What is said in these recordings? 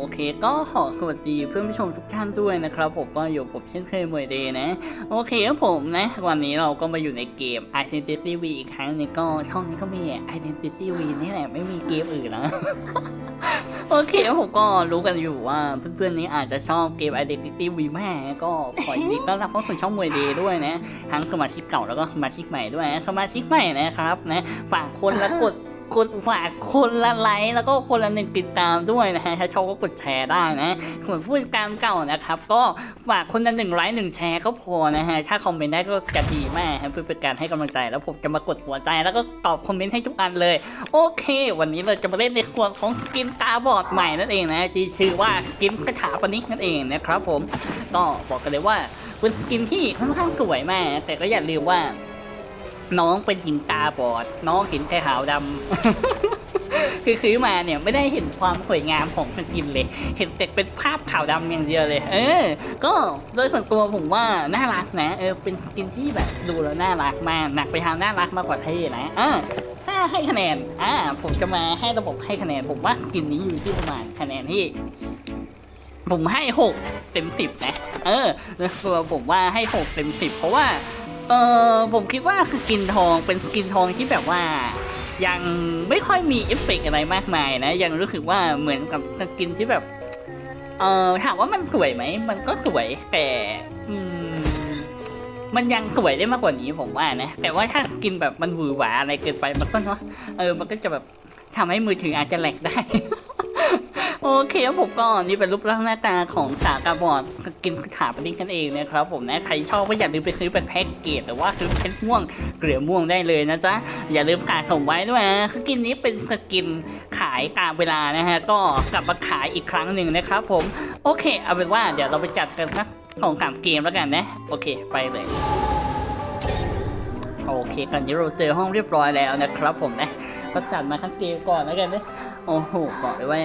โอเคก็ขอสวัสดีเพื่อนผู้ชมทุกท่านด้วยนะครับ ผมก็อยู่กับเช่นเคยมวยเดย์นะ โอเคครับผมนะวันนี้เราก็มาอยู่ในเกม Identity V อีกครั้งนึงก็ช่องนี้ก็มี Identity V นี่แหละไม่มีเกมอื่นนะโอเคผมก็รู้กันอยู่ว่าเพื่อนๆนี้อาจจะชอบเกม Identity V แม่ก็ขอยินดีต้อนรับเข้าสู่ช่องมวยเดย์ด้วยนะ ทั้งสมาชิกเก่าแล้วก็สมาชิกใหม่ด้วยนะสมาชิกใหม่นะครับนะฝากคนละกด กดฝากคนละไลค์แล้วก็คนละหนึ่งติดตามด้วยนะฮะถ้าชอบก็กดแชร์ได้นะส่วนผู้ติดตามเก่านะครับ ก็ฝากคนละหนึ่งไลค์หนึ่งแชร์ก็พอนะฮะถ้าคอมเมนต์ได้ก็จะดีมากฮะเพื่อเป็นการให้กำลังใจแล้วผมจะมากดหัวใจแล้วก็ตอบคอมเมนต์ให้ทุกอันเลย โอเค วันนี้เราจะมาเล่นในขวดของสกินตาบอดใหม่นั่นเองนะที่ชื่อว่าสกินคาถาปนิกนั่นเองนะครับผมก็บอกกันเลยว่าเป็นสกินที่ค่อนข้างสวยมากแต่ก็อย่าลืมว่า น้องเป็นหญิงตาบอด น้องเห็นแค่ขาวดำ คือซื้อมาเนี่ยไม่ได้เห็นความสวยงามของสกินเลย เห็นแต่เป็นภาพขาวดำอย่างเดียวเลย เออ ก็โดยส่วนตัวผมว่าน่ารักนะ เออ เป็นสกินที่แบบดูแล้วน่ารักมากหนักไปทางน่ารักมากกว่าเท่นะอ่าถ้าให้คะแนน อ่า ผมจะมาให้ระบบให้คะแนน ผมว่าสกินนี้อยู่ที่ประมาณคะแนนที่ผมให้หกเต็มสิบนะ เออแล้วตัวผมว่าให้หกเต็มสิบเพราะว่า เออผมคิดว่าสกินทองเป็นสกินทองที่แบบว่า ยังไม่ค่อยมีเอฟเฟกต์อะไรมากมายนะ ยังรู้สึกว่าเหมือนกับสกินที่แบบ เออถามว่ามันสวยไหม มันก็สวยแต่อืมมันยังสวยได้มากกว่านี้ผมว่านะ แต่ว่าถ้าสกินแบบมันหวือหวาอะไรเกินไปมันก็เนาะเออ มันก็จะแบบทำให้มือถืออาจจะแหลกได้ โอเคครับผมก็นี่เป็นรูปร่างหน้าตาของสากาบอดกินขาปนิกกันเองนะครับผมนะใครชอบก็อย่าลืมไปซื้อเป็นแพ็กเกจหรือว่าซื้อเพชรม่วงเกลือม่วงได้เลยนะจ๊ะอย่าลืมฝากผมไว้ด้วยนะสกินนี้เป็นสกินขายตามเวลานะฮะก็กลับมาขายอีกครั้งหนึ่งนะครับผมโอเค เอาเป็นว่าเดี๋ยวเราไปจัดกันนะของสามเกมแล้วกันนะโอเคไปเลยโอเคตอนนี้เราเจอห้องเรียบร้อยแล้วนะครับผมนะ ก็จัดมาทั้งเกมก่อนแล้วกันนะโอ้โหบอกเลยว่า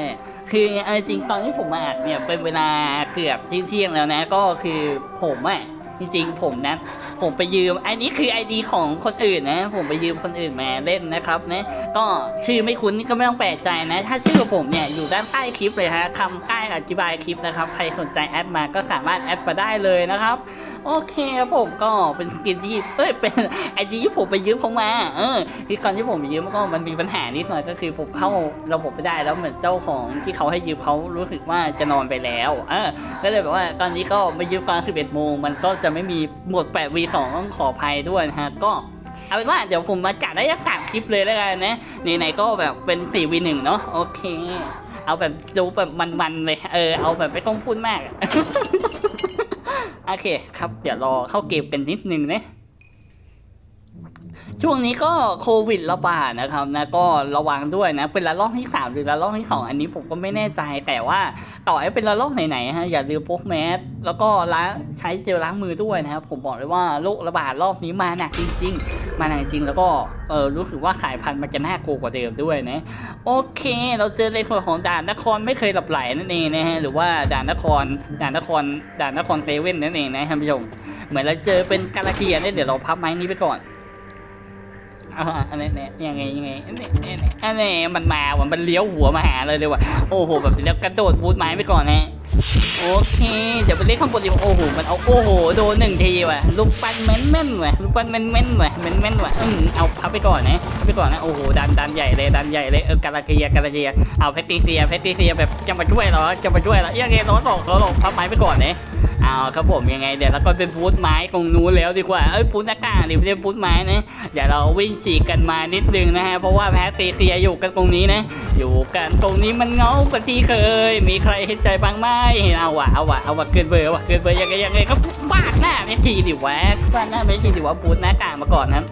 คือเอาจริงตอนที่ผมมาอัดเนี่ยเป็นเวลาเกือบเที่ยงๆแล้วนะ ก็คือผมอะจริงๆ ผมนะผมไปยืม อันนี้คือไอดีของคนอื่นนะ ผมไปยืมคนอื่นมาเล่นนะครับนะ ก็ชื่อไม่คุ้นนี่ก็ไม่ต้องแปลกใจนะ ถ้าชื่อผมเนี่ยอยู่ด้านใต้คลิปเลยฮะคำใต้อธิบายคลิปนะครับ ใครสนใจแอดมาก็สามารถแอดมาได้เลยนะครับโอเคครับผมก็เป็นสกินที่เอ้ยเป็นไอดีที่ผมไปยืมเขามาเออที่ก่อนที่ผมไปยืมก็มันมีปัญหานิดหน่อยก็คือผมเข้าระบบไม่ได้แล้วเหมือนเจ้าของที่เขาให้ยืมเขารู้สึกว่าจะนอนไปแล้วเออก็เลยแบบว่าตอนนี้ก็มายืมตอน11โมงมันก็จะไม่มีหมด8 v 2ต้องขออภัยด้วยนะฮะก็เอาเป็นว่าเดี๋ยวผมมาจัดได้สักสามคลิปเลยแล้วกันนะไหนๆก็แบบเป็น4 v 1เนาะโอเค เอาแบบดูแบบมันๆเลยเออเอาแบบไม่ต้องพูดมาก โอเคครับ เดี๋ยวรอเข้าเกมกันนิดนึงนะ ช่วงนี้ก็โควิดระบาดนะครับนะก็ระวังด้วยนะ เป็นระลอกที่ 3 หรือระลอกที่ 2 อันนี้ผมก็ไม่แน่ใจแต่ว่าต่อให้เป็นระลอกไหนๆฮะอย่าลืมพกแมสแล้วก็ล้างใช้เจลล้างมือด้วยนะครับผมบอกเลยว่าโรคระบาดรอบนี้มาหนักจริง ๆ มาหนักจริงแล้วก็เออรู้สึกว่าสายพันธุ์มันจะน่ากลัวกว่าเดิมด้วยนะโอเค เราเจอในส่วนของด่านนครไม่เคยหลับไหลนั่นเองนะฮะหรือว่าด่านนครด่านนครด่านนครเซเว่นนั่นเองนะท่านผู้ชมเหมือนเราเจอเป็นกาลาเทียเนี่ยเดี๋ยวเราพับไม้นี้ไปก่อน อ่าอันนี้เนี่ยยังไงยังไงอันนี้อันนี้อันนี้มันมาว่ะมันเลี้ยวหัวมาหาเลยเลยว่ะโอ้โหแบบเดี๋ยวกระโดดบูทไม้ไปก่อนนะโอเคเดี๋ยวไปเล่นข้างบนดีโอ้โหมันเอาโอ้โหโดนหนึ่งทีว่ะลูกปั้นแม่นแม่นว่ะลูกปั้นแม่นแม่นว่ะแม่นแม่นว่ะอืมเอาพับไปก่อนนะพับไปก่อนนะโอ้โหดันดันใหญ่เลยดันใหญ่เลยเออกาลาเทียกาลาเทียเอาเพตติเซียเพตติเซียแบบจะมาช่วยเหรอจะมาช่วยเหรอยังไงเราตกเราตกพับไม้ไปก่อนนะ เอาครับผมยังไงเดี๋ยวเราก็เป็นบูธไม้ตรงนู้นแล้วดีกว่าเอ้ยบูธหน้ากากนี่ไม่ใช่บูธไม้นะเดี๋ยวเราวิ่งฉีกกันมานิดนึงนะฮะเพราะว่าแพทตีเซียอยู่กันตรงนี้นะ อยู่กันตรงนี้มันเงากว่าที่เคย มีใครเห็นใจบ้างไหมเอาวะเอาวะเอาวะเกินเบอร์วะเกินเบอร์ยังไงยังไงก็ฟาดหน้าไม่ทีดิวะฟาดหน้าไม่ทีดิวะบูธหน้ากากมาก่อนนะ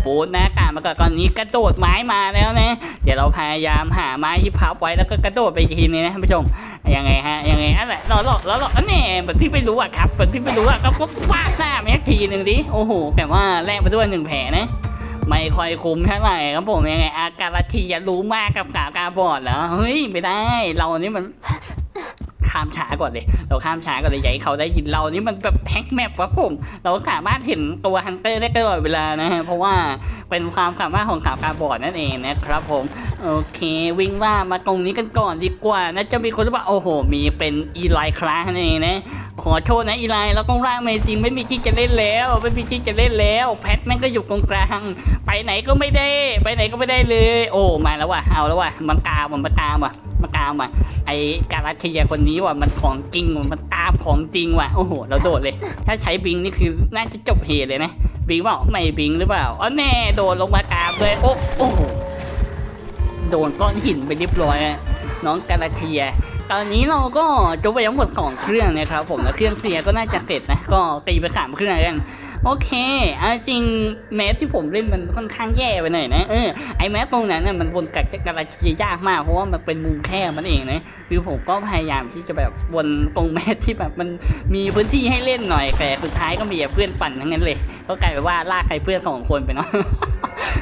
ครับบูธหน้ากามาก่อนก่อนนี้กระโดดไม้มาแล้วนะเดี๋ยวเราพยายามหาไม้ที่พับไว้แล้วก็กระโดดไปทีนึงนะท่านผู้ชมยังไงฮะยังไงอันแหละรอรอรอรออันนี้เหมือนพี่ไม่รู้อะครับเหมือนพี่ไม่รู้อะก็ปุ๊บฟาดหน้าแม็กทีหนึ่งดิโอ้โหแต่ว่าแลกไปด้วยหนึ่งแผลนะไม่ค่อยคุ้มเท่าไหร่ครับผมยังไง อาการทีจะรู้มากกับสาวกาบอดเหรอเฮ้ยไม่ได้ เรานี่มัน ข้ามช้าก่อนเลย เราข้ามช้าก่อนเลยอย่าให้เขาได้ยินเรานี่มันแบบแฮกแมปวะผม เราสามารถเห็นตัวฮันเตอร์ได้ตลอดเวลานะฮะเพราะว่าเป็นความสามารถของขาวกาบอดนั่นเองนะครับผมโอเค วิ่งว่ามาตรงนี้กันก่อนดีกว่านะจะมีคนที่ว่าโอ้โห มีเป็นอีไลคลาสนั่นเองนะขอโทษนะอีไลเราต้องร่างเมจริงไม่มีที่จะเล่นแล้วไม่มีที่จะเล่นแล้ว แพทแม่งก็อยู่ตรงกลาง ไปไหนก็ไม่ได้ ไปไหนก็ไม่ได้เลย โอ้มาแล้วว่ะเอาแล้วว่ะมันกามว่ะมันกามว่ะ มันกามว่ะ ไอการัตเทียคนนี้ว่ะมันของจริงว่ะมันตามของจริงว่ะโอ้โหเราโดดเลย ถ้าใช้บิงนี่คือน่าจะจบเหตุเลยนะบิงเปล่าไม่บิงหรือเปล่าอ๋อแน่โดดลงมากามเลยโอ้โอ้โหโดนก้อนหินไปเรียบร้อยน้องกาลาเทียตอนนี้เราก็จบไปทั้งหมดสองเครื่องนะครับผมแล้วเครื่องเสียก็น่าจะเสร็จนะก็ตีไปสามเครื่องกัน โอเคเอาจริงแมสที่ผมเล่นมันค่อนข้างแย่ไปหน่อยนะเออไอแมสตรงนั้นน่ะมันบนกับกาลาเทียยากมากเพราะว่ามันเป็นมุมแคบมันเองนะคือผมก็พยายามที่จะแบบวนตรงแมสที่แบบมันมีพื้นที่ให้เล่นหน่อยแต่สุดท้ายก็มีเพื่อนปั่นทั้งนั้นเลย ก็กลายเป็นว่าลากใครเพื่อนสองคนไปเนาะ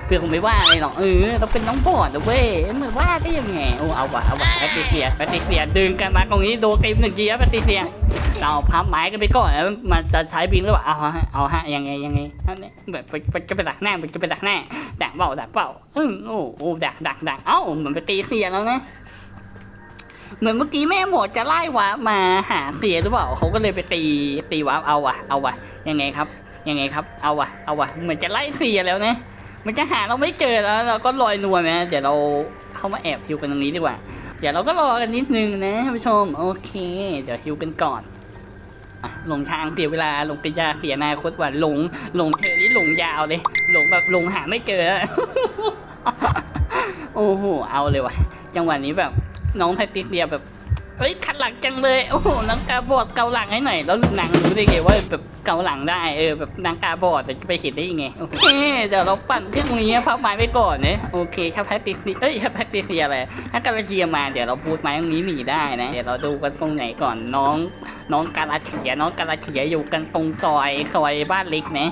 เพื่อนคงไม่ว่าอะไรหรอกเออเราเป็นน้องบอดนะเว้ยเหมือนว่าได้ยังไงโอ้เอาวะเอาวะแพตติเซียแพตติเซียดึงกันมาตรงนี้โดนเต็มหนึ่งทีแล้วแพตติเซียเราพับไม้กันไปก่อนแล้วมันจะใช้บินหรือเปล่าเอาฮะเอาฮะยังไงยังไงอันนี้แบบมันจะไปดักหน้ามันจะไปดักหน้าดักเปล่าดักเปล่าอืมโอ้โอ้ดักดักดักเอ้าเหมือนไปตีเสียแล้วนะเหมือนเมื่อกี้แม่หมดจะไล่วามาหาเสียหรือเปล่าเขาก็เลยไปตีตีวาเอาวะเอาวะยังไงครับ ยังไงครับ เอาวะเอาวะเหมือนจะไล่เสียแล้วนะมันจะหาเราไม่เจอแล้ว เราก็ลอยนวลนะเดี๋ยวเราเข้ามาแอบฮิวกันตรงนี้ดีกว่า เดี๋ยวเราก็รอกันนิดนึงนะท่านผู้ชม โอเค เดี๋ยวฮิวกันก่อน อะหลงทางเสียเวลาหลงไปยาเสียนาคตว่าหลงหลงเธอนี่หลงยาวเลย หลงแบบหลงหาไม่เจอ โอ้โหเอาเลยว่ะ จังหวะนี้แบบน้องแพทติเซียแบบ เอ้ยขัดหลังจังเลยโอ้โหนางกาบอดเกาหลังให้หน่อยแล้วนางรู้ได้ไงว่าแบบเกาหลังได้เออแบบนางกาบอดจะไปเห็นได้ยังไงโอเคเดี๋ยวเราปั่นเครื่องนี้พับไม้ไปก่อนเนะโอเคถ้าแพคติซีเอ้ยถ้าแพคติเซียอะไรถ้ากาลาเทียมาเดี๋ยวเราพูดไม้ตรงนี้หนีได้นะเดี๋ยวเราดูกันตรงไหนก่อนน้อง น้องกาลาเทียน้องกาลาเทียอยู่กันตรงซอยซอยบ้านเล็กนะ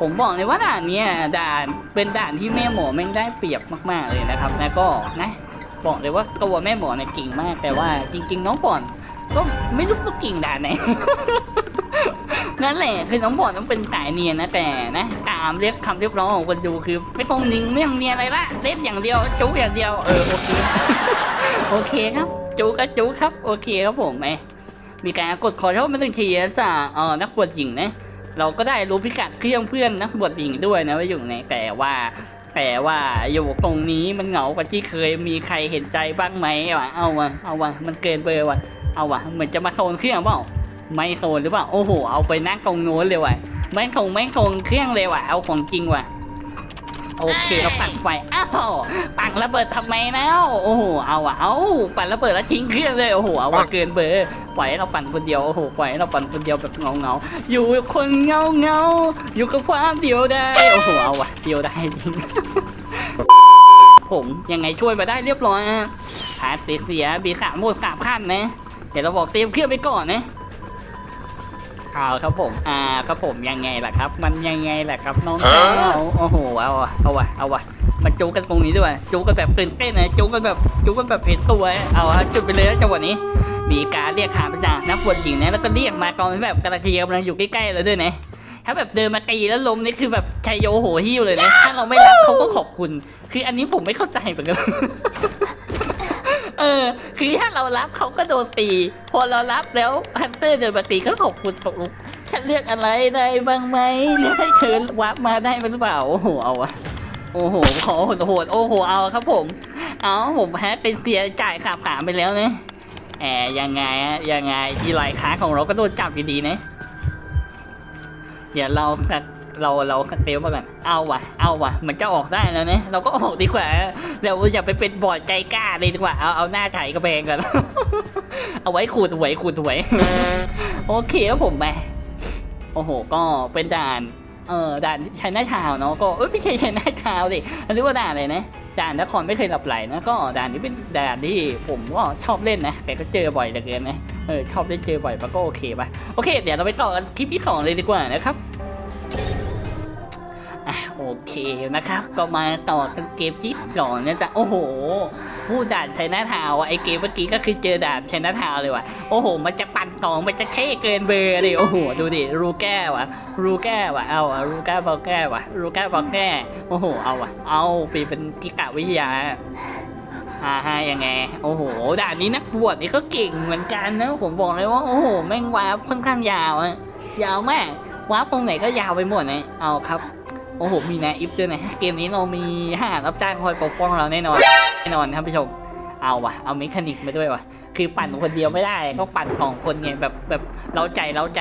ผมบอกเลยว่าด่านเนี้ยด่านเป็นด่านที่แม่หมอแม่งได้เปรียบมากๆเลยนะครับแล้วก็นะ บอกเลยว่าตัวแม่หมอเนี่ยเก่งมากแต่ว่าจริง ๆ น้องป่อนก็ไม่รู้ว่ากิ่งด่านไหน นั่นแหละคือน้องบอดต้องเป็นสายเนียนนะแต่นะ ตามเรียกคำเรียกร้องของคนดูคือไม่ต้องนิ่งไม่ต้องเนียนอะไรละเล่นอย่างเดียวจุ๊อย่างเดียวเออโอเคโอเคครับจุ๊ก็จุ๊ครับ โอเคครับผมไหมมีการกดขอโทษไม่ต้องทีจากเออนักบวชหญิงนะ เราก็ได้รู้พิกัดเครื่องเพื่อนนักบวชหญิงด้วยนะว่าอยู่ไหนแต่ว่า แต่ว่าอยู่ตรงนี้มันเหงากว่าที่เคยมีใครเห็นใจบ้างไหมวะเอาวะเอาวะมันเกินเบอร์วะเอาวะเหมือนจะมาโซนเครื่องเปล่าไม่โซนหรือเปล่าโอ้โหเอาไปนั่งกองโน้นเลยว่ะไม่คงไม่คงเครื่องเลยว่ะเอาของจริงว่ะ โอเคเราปั่นไฟอ้าวปั่นระเบิดทำไมแล้วโอ้โหเอาวะเอาปั่นระเบิดแล้วทิ้งเครื่องเลยโอ้โหเอาวะเกินเบอร์ปล่อยให้เราปั่นคนเดียวโอ้โหปล่อยให้เราปั่นคนเดียวแบบเงาเงาอยู่คนเงาเงาอยู่กับความเดียวได้โอ้โหเอาวะเดียวได้จริงผมยังไงช่วยมาได้เรียบร้อยฮะพาติเสียบีสามหมดสามขั้นนะเดี๋ยวเราบอกเตรียมเครื่องไปก่อนนะ เอาครับผมอ่าครับผมยังไงล่ะครับ มันยังไงล่ะครับน้องเอาโอ้โหเอาวะเอาวะเอาวะมาจูกันตรงนี้ด้วยจูกันแบบตื่นเต้นนะจูกันแบบจูกันแบบเห็นตัวเอาฮะจุดไปเลยนะจังหวะนี้ มีการเรียกขาประจางนักบวชหญิงนะแล้วก็เรียกมากองเป็นแบบกระเทียมกำลังอยู่ใกล้ๆเราด้วยนะถ้าแบบเดินมาตีแล้วล้มนี่คือแบบชัยโยโหหิ้วเลยนะถ้าเราไม่รับเขาก็ขอบคุณ คืออันนี้ผมไม่เข้าใจเหมือนกัน เออ คือถ้าเรารับเขาก็โดนตี พอเรารับแล้วฮันเตอร์เดินมาตีก็ขอบคุณตกลงฉันเลือกอะไรได้บ้างไหมเลือกให้เธอวับมาได้หรือเปล่า โอ้โห เอาอะโอ้โห ขอโหดโหดโอ้โห เอาครับผม เอาผมแพ้เป็นเสียจ่ายขาบขาไปแล้วนะแอบยังไงอะยังไงอีไลค้าของเราก็โดนจับอยู่ดีนะ เดี๋ยวเราสัก เราเราเตลมาก่อนเอาวะเอาวะมันจะออกได้แล้วเนี่ยเราก็ออกดีกว่าเราอย่าไปเป็นบอดใจกล้าเลยดีกว่าเอาเอาหน้าไถกระแพงกันเอาไว้ขูดหวยขูดหวยโอเคครับผมไปโอ้โห ก็เป็นด่านเออด่านชัยนาทาวเนาะก็ไม่ใช่ชัยนาทาวดิอันนี้ว่าด่านอะไรนะด่านนครไม่เคยหลับไหลนะก็ด่านนี้เป็นด่านที่ผมก็ชอบเล่นนะแต่ก็เจอบ่อยเหลือเกินนะเออชอบเล่นเจอบ่อยมันก็โอเคป่ะโอเค เดี๋ยวเราไปต่อกันคลิปที่สองเลยดีกว่านะครับ เคนะครับ ก็มาต่อกันเกมที่สองนะจ๊ะโอ้โห ผู้ด่านชัยนาทาวไอเกมเมื่อกี้ก็คือเจอด่านชัยนาทาวเลยว่ะโอ้โห มันจะปั่นสองมันจะเท่เกินเบอร์เลยโอ้โห ดูดิรูแก้วะรูแก้วะเอาอะรูแก้บอกแก้วะรูแก้บอกแก้โอ้โห เอาอะเอาปีเป็นกิกะวิทยาอ่าฮะยังไง โอ้โห ด่านนี้นักบวชนี่ก็เก่งเหมือนกันนะ ผมบอกเลยว่า โอ้โห แม่งวาร์ปค่อนข้างยาวอะยาวมากวาร์ปตรงไหนก็ยาวไปหมดนะเอาครับ โอ้โห มีนะอิฟด้วยนะเกมนี้เรามีห้ารับจ้างคอยปกป้องเราแน่นอนแน่นอนท่านผู้ชม เอาวะเอาเมคานิกมาด้วยวะคือปั่นคนเดียวไม่ได้ก็ปั่นสองคนไงแบบแบบเราใจเราใจ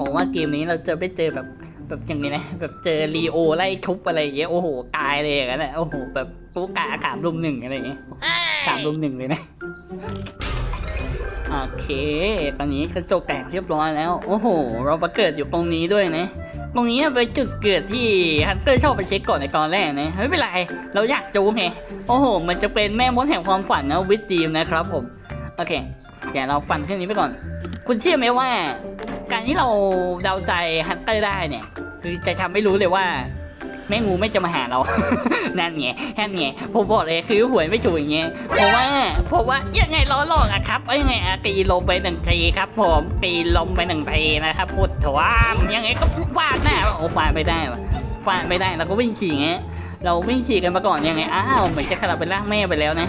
บอกว่าเกมนี้เราจะไม่เจอแบบแบบอย่างนี้นะแบบเจอรีโอไล่ทุบอะไรอย่างเงี้ยโอ้โหตายเลยอย่างนั้นแหละโอ้โหแบบปุ๊กกาสามรุมหนึ่งอะไรอย่างเงี้ยสามรุมหนึ่งเลยนะโอเค ตอนนี้กระจกแตกเรียบร้อยแล้ว โอ้โห เราประเกิดอยู่ตรงนี้ด้วยนะ ตรงนี้เป็นจุดเกิดที่ฮันเตอร์ชอบไปเช็คก่อนในตอนแรกนะไม่เป็นไร เราอยากจูไงโอ้โห มันจะเป็นแม่มดแห่งความฝันนะวิจีมนะครับผม โอเคเดี๋ยวเราฟันเครื่องนี้ไปก่อน คุณเชื่อไหมว่า การที่เราเดาใจฮันเตอร์ได้เนี่ย คือจะทำให้รู้เลยว่า แม่งูไม่จะมาหาเรา นั่นไงนั่นไงผมบอกเลยคือหวยไม่ถูกอย่างเงี้ยเพราะว่าเพราะว่ายังไงล้อหลอกอะครับเอ้ยยังไงอะตีลมไปหนึ่งทีครับ ผมตีลมไปหนึ่งทีนะครับพูดถวามยังไงก็ฟาดหน้าโอ้ฟาดไม่ได้วะฟาดไม่ได้เราก็วิ่งฉี่ไงเราวิ่งฉี่กันมาก่อนยังไงอ้าวเหมือนจะขลับเป็นร่างแม่ไปแล้วนะ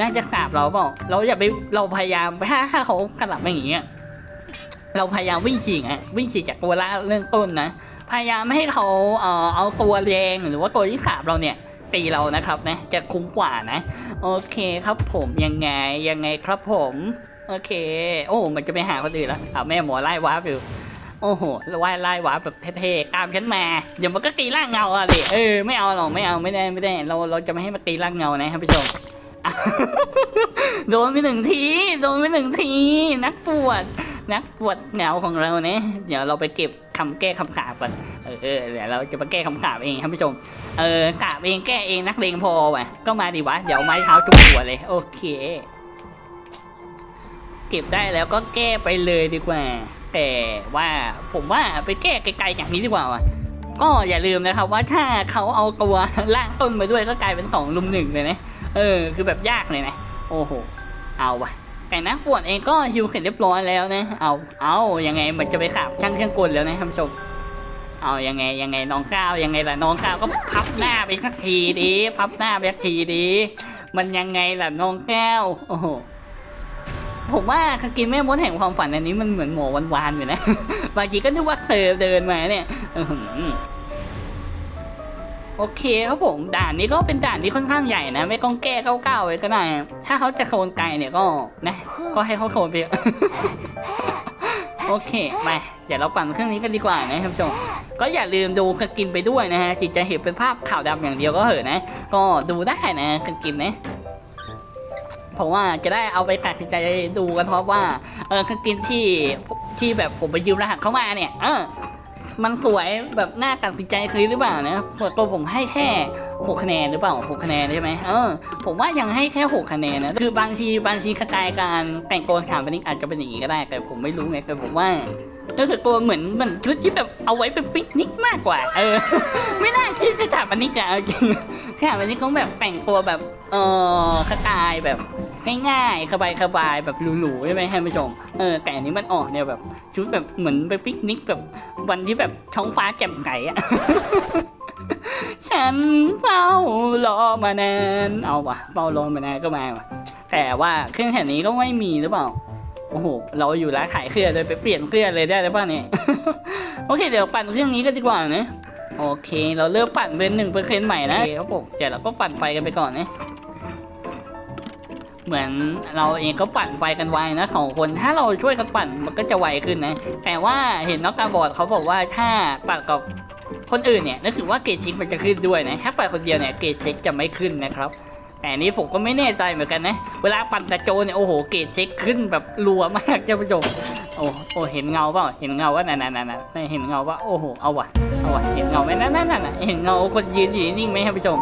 น่าจะสาบเราเปล่าเราอย่าไปเราพยายามถ้าเขาขลับมาอย่างเงี้ย เราพยายามวิ่งฉี่ไงวิ่งฉี่จากตัวละเรื่องต้นนะ พยายามไม่ให้เขาเอ่อเอาตัวแรงหรือว่าตัวที่ขาบเราเนี่ยตีเรานะครับนะจะคุ้มกว่านะ โอเคครับผมยังไงยังไงครับผมโอเค โอ้มันจะไปหาคนอื่นแล้วเอาแม่หมอไล่วาร์ปอยู่โอ้โหไล่ไล่วาร์ปแบบเท่ๆตามฉันมาเดี๋ยวมันก็ตีร่างเงาอะดิเออไม่เอาหรอกไม่เอาไม่ได้ไม่ได้ เราเราจะไม่ให้มันตีร่างเงานะท่านผู้ชมโดนไปหนึ่งทีโดนไปหนึ่งทีนักปวด นักปวดเหงาของเราเนี่ยเดี๋ยวเราไปเก็บคำแก้คำขาบก่อนเออเดี๋ยวเราจะมาแก้คำขาบเองท่านผู้ชม เออขาบเองแก้เองนักเลงพอว่ะก็มาดิวะเดี๋ยวไม้เท้าจุกหัวเลยโอเค เก็บได้แล้วก็แก้ไปเลยดีกว่า แต่ว่าผมว่าไปแก้ไกลๆอย่างนี้ดีกว่าว่ะก็อย่าลืมนะครับว่าถ้าเขาเอาตัวล่างต้นไปด้วยก็กลายเป็นสองลุมหนึ่งเลยนะเออ คือแบบยากเลยนะโอ้โห เอาว่ะ ไก่นักวดเองก็ฮิวเสร็จเรียบร้อยแล้วนะ เอาเอายังไงมันจะไปขับช่างเครื่องกลแล้วนะท่านผู้ชม เอายังไงยังไงน้องข้าวยังไงล่ะน้องข้าวก็พับหน้าไปสักทีดิพับหน้าไปสักทีดิมันยังไงล่ะน้องข้าวโอ้โหผมว่าสกินแม่มดแห่งความฝันอันนี้มันเหมือนหมอวานๆอยู่นะบางทีก็นึกว่าเธอเดินมาเนี่ย โอเคครับผมด่านนี้ก็เป็นด่านที่ค่อนข้างใหญ่นะ ไม่ต้องแก้เก้าๆไว้ก็ได้ ถ้าเขาจะโซนไกลเนี่ยก็นะ ก็ให้เขาโซนไปโอเคมาเดี๋ยวเราปั่นเครื่องนี้กันดีกว่านะท่านผู้ชมก็อย่าลืมดูสกินไปด้วยนะฮะถึงจะเห็นเป็นภาพขาวดำอย่างเดียวก็เหอะนะ ก็ดูได้นะสกินนะเพราะว่าจะได้เอาไปตัดสินใจดูกันเพราะว่าเออสกินที่ที่แบบผมไปยืมรหัสเข้ามาเนี่ย เออ มันสวยแบบน่าตัดสินใจซื้อหรือเปล่านะส่วนตัวผมให้แค่หกคะแนนหรือเปล่าหกคะแนนใช่ไหมเออผมว่ายังให้แค่หกคะแนนนะคือบางทีบางทีกระจายการแต่งตัวสถาปนิกอาจจะเป็นอย่างนี้ก็ได้ แต่ผมไม่รู้ไงแต่ผมว่า ก็คือตัวเหมือนเหมือนชุดที่แบบเอาไว้เป็นปิกนิกมากกว่า เออ ไม่น่าชื่อสถาปนิกอะเอาจริงสถาปนิกเขาแบบแต่งตัวแบบ เออสไตล์แบบง่ายๆสบายๆแบบหรูๆใช่ไหมท่านผู้ชมเออแต่อันนี้มันออกเนี่ยแบบชุดแบบเหมือนไปปิกนิกแบบวันที่แบบท้องฟ้าแจ่มใสอะฉันเฝ้ารอมานานเอาวะเฝ้ารอมานานก็มาว่ะแต่ว่าเครื่องแถวนี้ก็ไม่มีหรือเปล่า โอ้โห เราอยู่ร้านขายเครื่องเลยไปเปลี่ยนเครื่องเลยได้หรือเปล่าเนี่ย โอเค เดี๋ยวปั่นเครื่องนี้ก็ดีกว่านะ โอเค เราเริ่มปั่นเป็นหนึ่งเปอร์เซ็นต์ใหม่นะโอเคครับผมเดี๋ยวเราก็ปั่นไฟกันไปก่อนนะ เหมือนเราเองก็ปั่นไฟกันไวนะสองคน ถ้าเราช่วยกันปั่นมันก็จะไวขึ้นนะ แต่ว่าเห็นนักการบอร์ดเขาบอกว่าถ้าปั่นกับคนอื่นเนี่ยนั่นคือว่าเกรดเช็คมันจะขึ้นด้วยนะ ถ้าปั่นคนเดียวเนี่ยเกรดเช็คจะไม่ขึ้นนะครับ แต่อันนี้ผมก็ไม่แน่ใจเหมือนกันนะ เวลาปั่นตะโจเนี่ยโอ้โหเกรดเช็คขึ้นแบบรัวมากเจ้าผู้ชมโอ้โอ้เห็นเงาเปล่าเห็นเงาว่านั่นนั่นนั่นนั่นเห็นเงาว่าโอ้โหเอาว่ะเอาว่ะเห็นเงาไหมนั่นนั่นนั่นเห็นเงาคนยืนอยู่นิ่งไหมท่านผู้ชม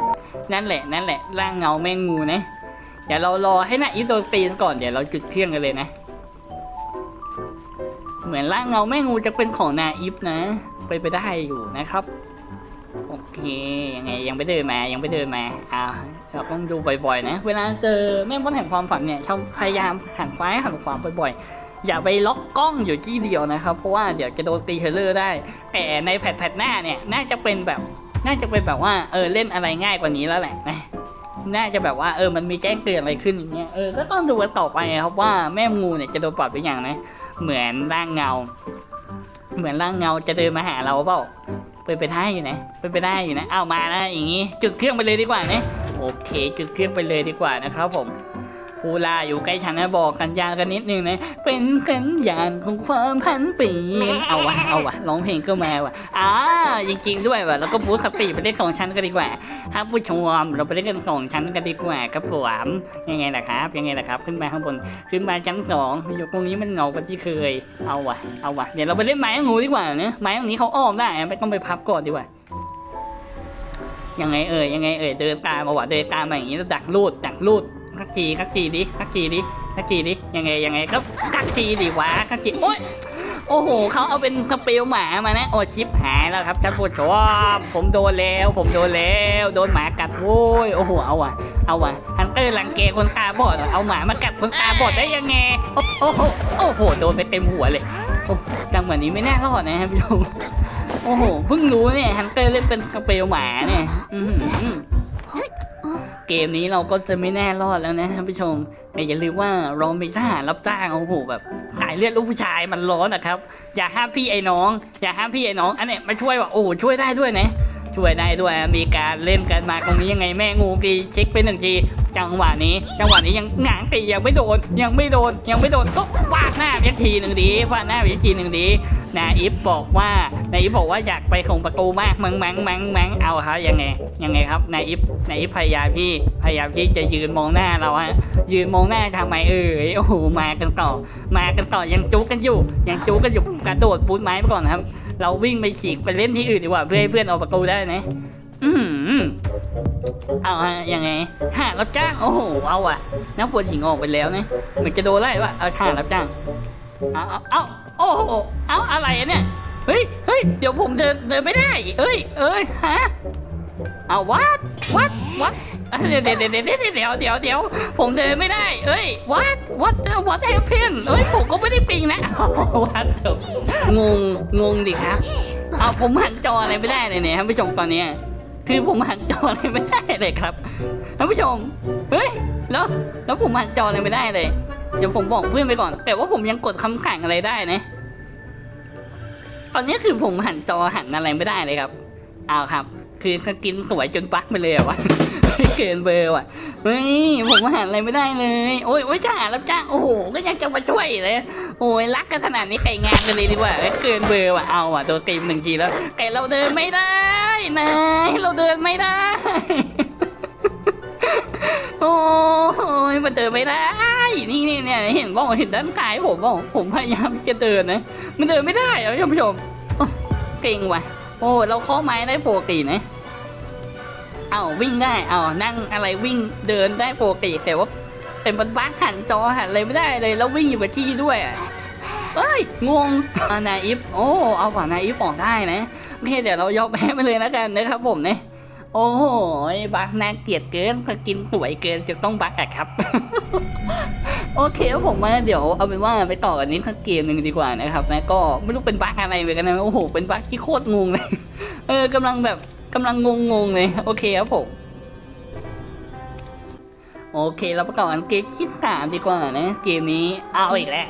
นั่นแหละนั่นแหละร่างเงาแมงงูนะเดี๋ยวเรารอให้นายอีโดตีก่อนเดี๋ยวเราจุดเครื่องกันเลยนะ เหมือนร่างเงาแม่งูจะเป็นของนาอีฟนะไปไปได้อยู่นะครับ โอเคยังไงยังไม่เดินมายังไม่เดินมาอ่าเราต้องดูบ่อยๆ นะ เวลาเจอแม่มดแห่งความฝันเนี่ยชอบพยายามหันซ้ายหันขวาบ่อยๆ อย่าไปล็อกกล้องอยู่ที่เดียวนะครับ เพราะว่าเดี๋ยวจะโดนตีเทเลอร์ได้ แต่ในแพทแพทหน้าเนี่ยน่าจะเป็นแบบน่าจะเป็นแบบว่าเออเล่นอะไรง่ายกว่านี้แล้วแหละนะน่าจะแบบว่าเออมันมีแจ้งเตือนอะไรขึ้นอย่างเงี้ยเออก็ต้องดูกันต่อไปครับว่าแม่งูเนี่ยจะโดนปรับไปอย่างนะเหมือนร่างเงา เหมือนร่างเงาจะเดินมาหาเราเปล่า เป็นไปได้อยู่นะเป็นไปได้อยู่นะ เอามานะอย่างงี้ จุดเครื่องไปเลยดีกว่านะ โอเค จุดเครื่องไปเลยดีกว่านะครับผม ผู้ล่าอยู่ใกล้ฉันนะบอกสัญญาณกันนิดนึงนะ เป็นสัญญาณของความพันเปลี่ยนเอาวะเอาวะร้องเพลงก็มาวะอ่าจริงๆด้วยวะแล้วก็บูธสปีดไปเล่นของฉันกันดีกว่าครับผู้ชมเราไปเล่นกันของฉันกันดีกว่าครับผมยังไงล่ะครับ ยังไงล่ะครับ ขึ้นมาข้างบนขึ้นมาชั้นสองอยู่ตรงนี้มันเหงากว่าที่เคยเอาวะเอาวะเดี๋ยวเราไปเล่นไม้งูดีกว่าเนะไม้ตรงนี้เขาอ้อมได้อะไม่ต้องไปพับก่อนดีกว่ายังไงเอ่ยยังไงเอ่ยเดินตามมาว่ะเดินตามมาอย่างนี้แล้วดักลูดดักลูด คักจีคักจีดิคักจีดิคักจีดิยังไงยังไงก็คักจีดิวะคักจีโอ๊ยโอ้โหเขาเอาเป็นสเปลหมามานะโอชิปหายแล้วครับท่านผู้ชมผมโดนแล้ว ผมโดนแล้ว โดนหมากัดโว้ยโอ้โหเอาว่ะเอาว่ะฮันเตอร์รังแกคนตาบอดเอาหมามากัดคนตาบอดได้ยังไงโอ้โหโอ้โหโดนไปเต็มหัวเลยจังหวะนี้ไม่น่ารอดนะครับพี่ชมโอ้โหเพิ่งรู้เนี่ยฮันเตอร์เล่นเป็นสเปลหมาเนี่ย เกมนี้เราก็จะไม่แน่รอดแล้วนะท่านผู้ชมแต่อย่าลืมว่าเรามีทหารรับจ้างโอ้โหแบบสายเลือดลูกผู้ชายมันร้อนนะครับ อย่าห้ามพี่ไอ้น้อง อย่าห้ามพี่ไอ้น้องอันเนี้ยมาช่วยว่ะโอ้ช่วยได้ด้วยนะ ช่วยได้ด้วยมีการเล่นกันมาตรงนี้ยังไงแม่งูกีเช็คไปหนึ่งที จังหวะนี้ จังหวะนี้ยังหงางตียังไม่โดน ยังไม่โดน ยังไม่โดนก็ฟาดหน้าอีกทีหนึ่งดีฟาดหน้าอีกทีหนึ่งดีนาอิฟบอกว่านายอิฟบอกว่าอยากไปของประตูมากมังมังมังมังเอาครับยังไงยังไงครับนายอิฟนายอิฟพยายามที่พยายามที่จะยืนมองหน้าเราฮะยืนมองหน้าทำไมเอ่ยโอ้โหมากันต่อ มากันต่อยังจุกกันอยู่ ยังจุกกันอยู่กระโดดปูดไม้ไปก่อนนะครับ เราวิ่งไปฉีกไปเล่นที่อื่นดีกว่าเพื่อให้เพื่อนเอาประตูได้นะอืมเอาฮะยังไงหารับจ้าง โอ้โห เอาอะน้ำฝนหญิงออกไปแล้วนะเหมือนจะโดนไล่วะเอาหารับจ้าง เอาเอาเอาโอ้โห เอาอะไรอะเนี่ย เฮ้ยเฮ้ยเดี๋ยวผมเดินเดินไม่ได้ เอ้ยเอ้ยฮะ เอาวัดวัดวัด เดี๋ยวเดี๋ยวเดี๋ยวเดี๋ยวเดี๋ยวเดี๋ยวเดี๋ยวผมเดินไม่ได้ เอ้ยวัดวัดวัดแฮปเพนเอ้ยผมก็ไม่ได้ปิงนะวัดงงงงดิครับเอาผมหันจออะไรไม่ได้เลยเนี่ยท่านผู้ชมตอนเนี้ยคือผมหันจออะไรไม่ได้เลยครับท่านผู้ชมเฮ้ยแล้วแล้วผมหันจออะไรไม่ได้เลย เดี๋ยวผมบอกเพื่อนไปก่อน แต่ว่าผมยังกดคำสั่งอะไรได้นะตอนนี้คือผมหันจอหันอะไรไม่ได้เลยครับ เอาครับ คือสกินสวยจนปักไปเลยอะวะ เกินเบอร์ว่ะเฮ้ยผมหันอะไรไม่ได้เลย โอ้ยโอ้ยจ้ารับจ้างโอ้โหก็ยังจะมาช่วยเลย โอ้ยรักกันขนาดนี้แต่งงานกันเลยดีกว่าเกินเบอร์ว่ะเอาว่ะโดนตีมหนึ่งทีแล้วแต่เราเดินไม่ได้นายเราเดินไม่ได้โอ้ยมันเดินไม่ได้ นี่นี่เนี่ยเห็นบอกเห็นด้านซ้ายผมบอกผมพยายามจะเดินนะ มันเดินไม่ได้อะท่านผู้ชมโอ้เก่งว่ะ โอ้เราข้อไม้ได้ปกตินะ เอาวิ่งได้เอานั่งอะไรวิ่งเดินได้ปกติแต่ว่าเป็นบันบักหันจอหันอะไรไม่ได้เลยแล้ววิ่งอยู่กับที่ด้วยเอ้ยงงอ่านาอิฟโอ้เอาก่อนนาอิฟออกได้นะโอเคเดี๋ยวเรายกแพ้ไปเลยแล้วกันนะครับผมเนี่ยโอ้โหบักน่าเกลียดเกินพอกินสวยเกินจะต้องบักอะครับ โอเคครับผมว่าเดี๋ยวเอาเป็นว่าไปต่อกันนี้ทักเกมหนึ่งดีกว่านะครับนะก็ไม่รู้เป็นบักอะไรเหมือนกันนะโอ้โหเป็นบักที่โคตรงงเลยเออกำลังแบบ กำลังงงงๆเลย โอเคครับผม โอเคเราไปต่อกันเกมที่สามดีกว่านะ เกมนี้เอาอีกแล้ว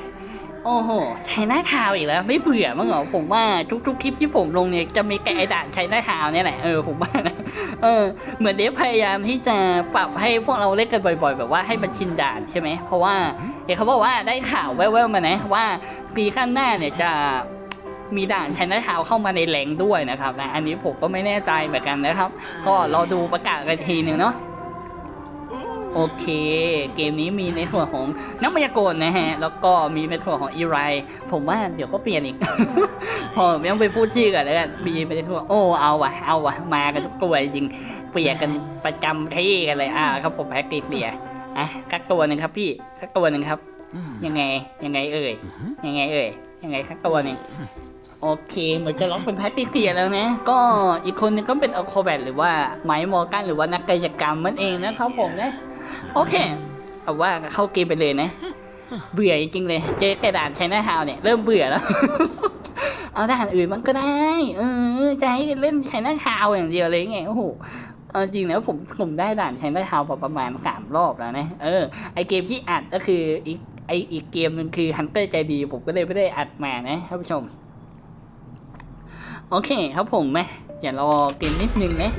โอ้โหใช้หน้าทาวอีกแล้ว ไม่เบื่อมั้งเหรอผมว่าทุกๆคลิปที่ผมลงเนี่ยจะมีแกไอ้ด่านใช้หน้าทาวเนี่ยแหละเออผมว่านะเออเหมือนเดฟพยายามที่จะปรับให้พวกเราเล่นกันบ่อย ๆ แบบว่าให้มันชินด่านใช่ไหมเพราะว่าเห็นเขาบอกว่าได้ข่าวแว่วๆมานะว่าปีขั้นหน้าเนี่ยจะ มีด่านใช้หน้าทาวเข้ามาในแหล่งด้วยนะครับนะอันนี้ผมก็ไม่แน่ใจเหมือนกันนะครับ ก็รอดูประกาศกันทีหนึ่งเนาะโอเค เกมนี้มีในส่วนของนักมายากลนะฮะ แล้วก็มีในส่วนของอีไร ผมว่าเดี๋ยวก็เปลี่ยนอีก พอไม่ต้องไปพูดชื่อกันแล้วกันมีไปในส่วนโอ้เอาวะเอาวะมากันทุกตัวจริง เปลี่ยนกันประจำที่กันเลย อ่า ครับผมแพ็กเกจเปลี่ยนอะกักตัวหนึ่งครับพี่กักตัวหนึ่งครับ ยังไง ยังไงเอ่ย ยังไงเอ่ย ยังไงครับตัวหนึง โอเค เหมือนจะล็อกเป็นแพทติเซียแล้วนะ ก็อีกคนนึงก็เป็นอัลโคแบทหรือว่าไมค์มอร์กันหรือว่านักกายกรรมมันเองนะครับผมนะ โอเค เอาว่าเข้าเกมไปเลยนะ เบื่อจริงเลย เจอกระดาษใช้หน้าทาวเนี่ยเริ่มเบื่อแล้ว เอาด่านอื่นมันก็ได้ เออ จะให้เล่นใช้หน้าทาวอย่างเดียวเลยไง โอ้โหเอาจริงนะผมผมได้ด่านใช้หน้าทาวประมาณสามรอบแล้วนะ เออ ไอเกมที่อัดก็คืออีกไออีกเกมหนึงคือฮันเตอร์ใจดี ผมก็เลยไม่ได้อัดมานะท่านผู้ชม โอเคครับผมไหมอย่ารอเกมนิดนึงนะ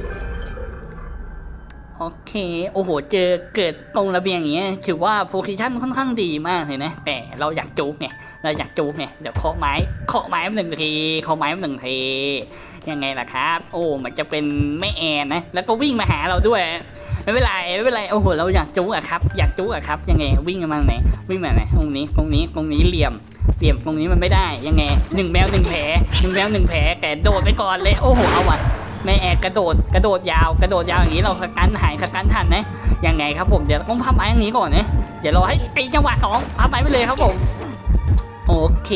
โอเค โอ้โห เจอเกิดตรงระเบียงอย่างเงี้ย ถือว่าโพซิชันค่อนข้างดีมากเลยนะ แต่เราอยากจูบไง เราอยากจูบไง เดี๋ยวเคาะไม้ เคาะไม้หนึ่งที เคาะไม้หนึ่งที ยังไงล่ะครับ โอ้ มันจะเป็นแม่แอนนะ แล้วก็วิ่งมาหาเราด้วย ไม่เป็นไร ไม่เป็นไร โอ้โห เราอยากจูบอะครับ อยากจูบอะครับ ยังไง วิ่งมาไหน วิ่งมาไหน ตรงนี้ ตรงนี้ ตรงนี้ เหลี่ยม เหลี่ยมตรงนี้มันไม่ได้ยังไงหนึ่งแมวหนึ่งแผลหนึ่งแมวหนึ่งแผลแต่โดดไปก่อนเลยโอ้โหเอาว่ะแม่แอกกระโดดกระโดดยาวกระโดดยาวอย่างนี้เราสกันหายสกันทันนะยังไงครับผมเดี๋ยวต้องพับไม้อย่างนี้ก่อนนะเดี๋ยวรอให้ไอจังหวะสองพับไม้ไปเลยครับผมโอเค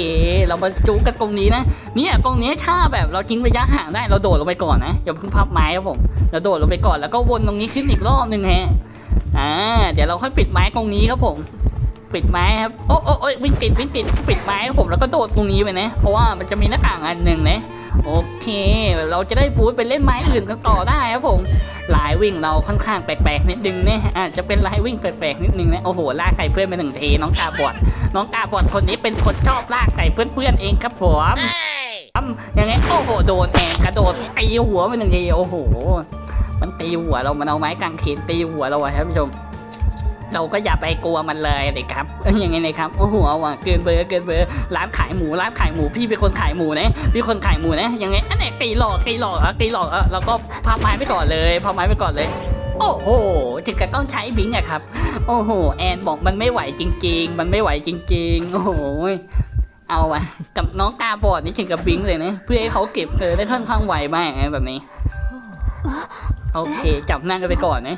เรามาจูกันตรงนี้นะเนี่ยตรงนี้ถ้าแบบเราทิ้งระยะห่างได้เราโดดลงไปก่อนนะอย่าเพิ่งพับไม้ครับผมเราโดดลงไปก่อนแล้วก็วนตรงนี้ขึ้นอีกรอบหนึ่งฮะอ่าเดี๋ยวเราค่อยปิดไม้ตรงนี้ครับผม ปิดไม้ครับโอ้โอ้โอ้ยวิ่งติดวิ่งติดปิดไม้ผมแล้วก็โดดตรงนี้ไปนะ เพราะว่ามันจะมีหน้าต่างอันหนึ่งนะโอเค เราจะได้บูทไปเล่นไม้อื่นกันต่อได้ครับผมลายวิ่งเราค่อนข้างแปลกๆนิดนึงเนี่ยอาจจะเป็นลายวิ่งแปลกๆนิดนึงนะโอ้โหลากไก่เพื่อนไปหนึ่งทีน้องกาบอดน้องกาบอดคนนี้เป็นคนชอบลากไก่เพื่อนๆเองครับผมยังไงโอ้โหโดนแอนกระโดดตีหัวไปหนึ่งทีโอ้โห มันตีหัวเรามันเอาไม้กางเขนตีหัวเราอะครับผู้ชม เราก็อย่าไปกลัวมันเลยเลยครับยังไงเลยครับโอ้โหเอาว่ะเกินเบอร์เกินเบอร์ร้านขายหมูร้านขายหมูพี่เป็นคนขายหมูนะพี่คนขายหมูนะยังไงอันไหนตีหลอกตีหลอกอะตีหลอกอะเราก็พับไม้ไปก่อนเลยพับไม้ไปก่อนเลย โอ้โหถึงกับต้องใช้บิงอะครับ โอ้โหแอนบอกมันไม่ไหวจริง ๆ มันไม่ไหวจริง ๆ โอ้โหเอาวะกับน้องตาบอดนี่ถึงกับบิงเลยนะเพื่อให้เขาเก็บเธอได้ค่อนข้างไวมากนแบบนี้โอเคจับนั่งกันไปก่อนนะ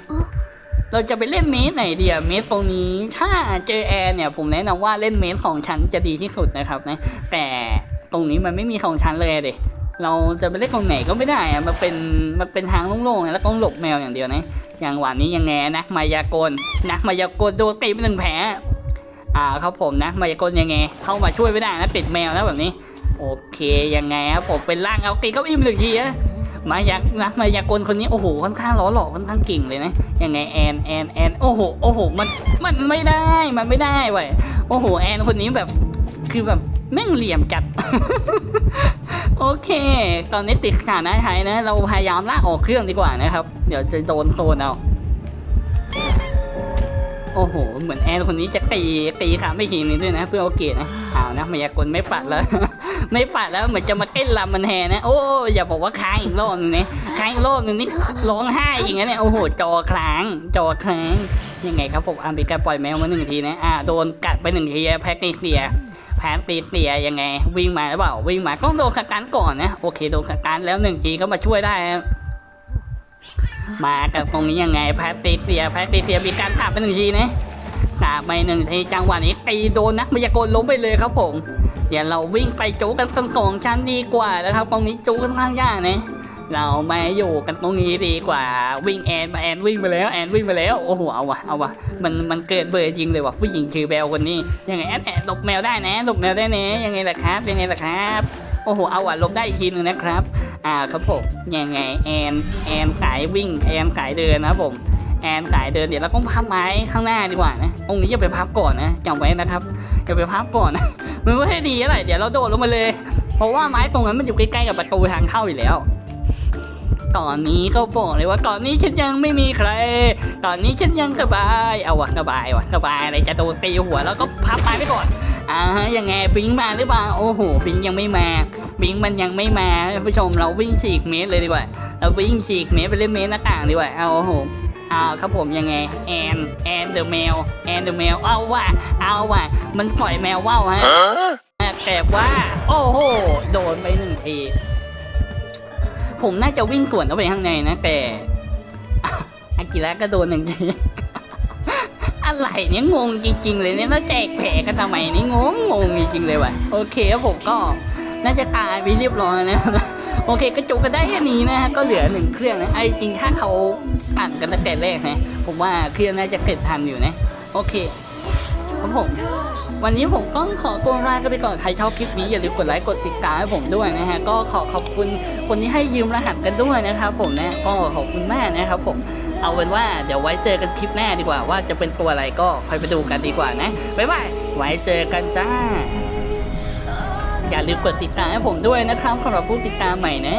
เราจะไปเล่นเมสไหนดีอะเมสตรงนี้ ถ้าเจอแอร์เนี่ยผมแนะนำว่าเล่นเมสของชั้นจะดีที่สุดนะครับนะแต่ตรงนี้มันไม่มีของชั้นเลยเด็เราจะไปเล่นตรงไหนก็ไม่ได้อะมันเป็นมันเป็นทางโล่งๆแล้วต้องหลบแมวอย่างเดียวนะอย่างหวานนี้ยังไงนักมายากลนักมายากลโดนตีไปหนึ่งแผลอ่าครับผมนักมายากลยังไงเข้ามาช่วยไม่ได้นะปิดแมวนะแบบนี้ โอเคยังไงครับผมเป็นร่างเอาตีเก้าอี้มหนึ่งทีอะ มายากนักมายากลคนนี้โอ้โหค่อนข้างล้อหลอกค่อนข้างเก่งเลยนะยังไงแอนแอนแอนโอ้โหโอ้โหมันมันไม่ได้มันไม่ได้เว้ยโอ้โหแอนคนนี้แบบคือแบบแม่งเหลี่ยมจัด โอเค ตอนนี้ติดสถานะไทยนะ เราพยายามลากออกเครื่องดีกว่านะครับ เดี๋ยวจะโดนโซนเอา โอ้โห เหมือนแอนคนนี้จะตีตีขาไม่ทีนี้ด้วยนะ เพื่อโอเกตนะอ้าวนะมายากลไม่ปัดแล้ว ไม่ปัดแล้วเหมือนจะมาเต้นรำมันแทนนะ โอ้อย่าบอกว่าค้างอีกรอบนึงนะค้างอีกรอบนึงนี่ร้องไห้อย่างเงี้ยเนี่ยโอ้โหจอค้างจอค้างยังไงครับผมอ่ามีการปล่อยแมวมาหนึ่งทีนะอ่าโดนกัดไปหนึ่งทีแพ็กตีเสียแพ็กตีเสียยังไง วิ่งมาหรือเปล่าวิ่งมาก็โดนสกันก่อนนะโอเคโดนสกันแล้วหนึ่งทีก็มาช่วยได้มากับตรงนี้ยังไงแพ็กตีเสียแพ็กตีเสียมีการขาดไปหนึ่งทีนะ ขาไปหนึ่งทีจังหวะนี้ตีโดนนักมายากลล้มไปเลยครับผม เดี๋ยวเราวิ่งไปจูกันทั้งสองชั้นดีกว่านะครับตรงนี้จูค่อนข้างยากนะเรามาอยู่กันตรงนี้ดีกว่า วิ่งแอนมาแอนวิ่งไปแล้วแอนวิ่งไปแล้วโอ้โหเอาวะเอาวะมันมันเกิดเบอร์จริงเลยว่ะผู้หญิงคือแบลคนนี้ยังไงแอนแอนหลบแมวได้นะหลบแมวได้นะยังไงล่ะครับ ยังไงล่ะครับโอ้โหเอาวะลบได้อีกทีหนึงนะครับ อ่าครับผมยังไงแอนแอนสายวิ่งแอนสายเดินนะครับผม แอนสายเดินเดี๋ยวเราต้องพับไม้ข้างหน้าดีกว่านะตรงนี้อย่าไปพับก่อนนะจำไว้นะครับอย่าไปพับก่อนนะมันไม่ใช่ดีอะไรเดี๋ยวเราโดดลงมาเลย เพราะว่าไม้ตรงนั้นมันอยู่ใกล้ๆกับประตูทางเข้าอยู่แล้ว ตอนนี้ก็บอกเลยว่าตอนนี้ฉันยังไม่มีใคร ตอนนี้ฉันยังสบายเอาวะสบายวะสบายอะไรจะโดนตีหัวแล้วก็พับไม้ไปก่อนอ่ายังไงบิงมาหรือเปล่าโอ้โหบิงยังไม่มาบิงมันยังไม่มาท่านผู้ชมเราวิ่งฉีกเมตรเลยดีกว่า เราวิ่งฉีกเมตรไปเล่นเมตรหน้าต่างดีกว่าเอาโอ้โห อาครับผมยังไงแอนแอนเดอะแมวแอนเดอะแมวเอาว่ะเอาว่ะมันปล่อยแมวว่าวฮะแต่ว่า โอ้โหโดนไปหนึ่งที ผมน่าจะวิ่งสวนเข้าไปข้างในนะแต่อากิระก็โดนหนึ่งทีอะไรเนี่ยงงจริง ๆ เลยเนี่ยแล้วแจกแผลกันทำไมนี่งงงงจริงๆเลยว่ะโอเคครับผมก็น่าจะตายไปเรียบร้อยนะครับ โอเคก็จบกันได้แค่นี้นะฮะก็เหลือหนึ่งเครื่องนะไอ้จริงถ้าเขาอ่านกันตั้งแต่แรกนะผมว่าเครื่องน่าจะเสร็จทันอยู่นะ โอเคครับผมวันนี้ผมก็ขอตัวลากันไปก่อนใครชอบคลิปนี้อย่าลืมกดไลค์กดติดตามให้ผมด้วยนะฮะก็ขอขอบคุณคนที่ให้ยืมรหัสกันด้วยนะครับผมนะก็ขอบคุณมากนะครับผมเอาเป็นว่าเดี๋ยวไว้เจอกันคลิปหน้าดีกว่า ว่าจะเป็นตัวอะไรก็คอยไปดูกันดีกว่านะบ๊ายบายไว้เจอกันจ้า อย่าลืมกดติดตามให้ผมด้วยนะครับสำหรับผู้ติดตามใหม่นะ